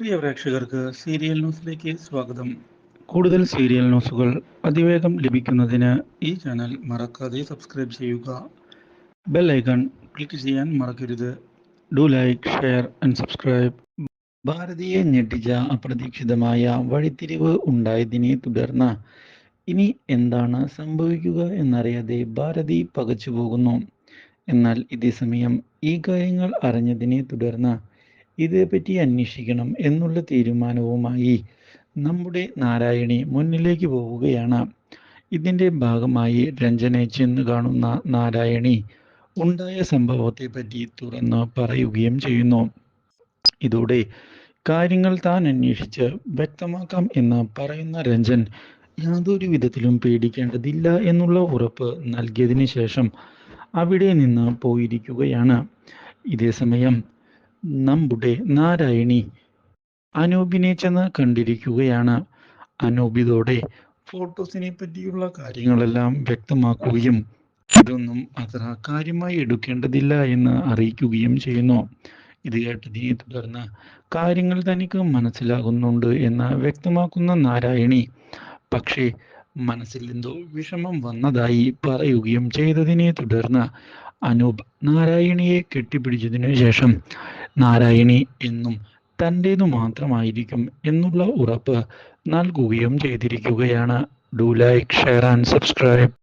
പ്രിയ പ്രേക്ഷകർക്ക് സീരിയൽ ന്യൂസിലേക്ക് സ്വാഗതം. കൂടുതൽ സീരിയൽ ന്യൂസുകൾ അതിവേഗം ലഭിക്കുന്നതിന് ഈ ചാനൽ മറക്കാതെ സബ്സ്ക്രൈബ് ചെയ്യുക. ബെൽ ഐക്കൺ ക്ലിക്ക് ചെയ്യാൻ മറക്കരുത്. Do like share and subscribe. ഭാരതീയ ഞെട്ടിച്ച അപ്രതീക്ഷിതമായ വഴിത്തിരിവ് ഉണ്ടായതിനെ തുടർന്ന് ഇനി എന്താണ് സംഭവിക്കുക എന്നറിയാതെ ഭാരതി പകച്ചു പോകുന്നു എന്നാൽ ഇതേ സമയം ഈ കാര്യങ്ങൾ അറിഞ്ഞതിനെ തുടർന്ന് ഇതേപ്പറ്റി അന്വേഷിക്കണം എന്നുള്ള തീരുമാനവുമായി നമ്മുടെ നാരായണി മുന്നിലേക്ക് പോവുകയാണ്. ഇതിന്റെ ഭാഗമായി രഞ്ജനെ ചെന്ന് കാണുന്ന നാരായണി ഉണ്ടായ സംഭവത്തെ പറ്റി തുറന്ന് പറയുകയും ചെയ്യുന്നു. ഇതോടെ കാര്യങ്ങൾ താൻ അന്വേഷിച്ച് വ്യക്തമാക്കാം എന്ന് പറയുന്ന രഞ്ജൻ യാതൊരു വിധത്തിലും പേടിക്കേണ്ടതില്ല എന്നുള്ള ഉറപ്പ് നൽകിയതിന് ശേഷം അവിടെ നിന്ന് പോയിരിക്കുകയാണ്. ഇതേ സമയം നമ്മുടെ നാരായണി. അനൂപിനെ ചെന്ന് കണ്ടിരിക്കുകയാണ്. അനൂപിതോടെ ഫോട്ടോസിനെ പറ്റിയുള്ള കാര്യങ്ങളെല്ലാം വ്യക്തമാക്കുകയും ഇതൊന്നും അത്ര കാര്യമായി എടുക്കേണ്ടതില്ല എന്ന് അറിയിക്കുകയും ചെയ്യുന്നു. ഇത് കേട്ടതിനെ തുടർന്ന് കാര്യങ്ങൾ തനിക്ക് മനസ്സിലാകുന്നുണ്ട് എന്ന് വ്യക്തമാക്കുന്ന നാരായണി. പക്ഷേ മനസ്സിൽ എന്തോ വിഷമം വന്നതായി പറയുകയും ചെയ്തതിനെ തുടർന്ന് അനൂപ് നാരായണിയെ കെട്ടിപ്പിടിച്ചതിനു ശേഷം നാരായണി എന്നും തന്റേതു മാത്രമായിരിക്കും എന്നുള്ള ഉറപ്പ് നൽകുകയും ചെയ്തിരിക്കുകയാണ്. Do like share and subscribe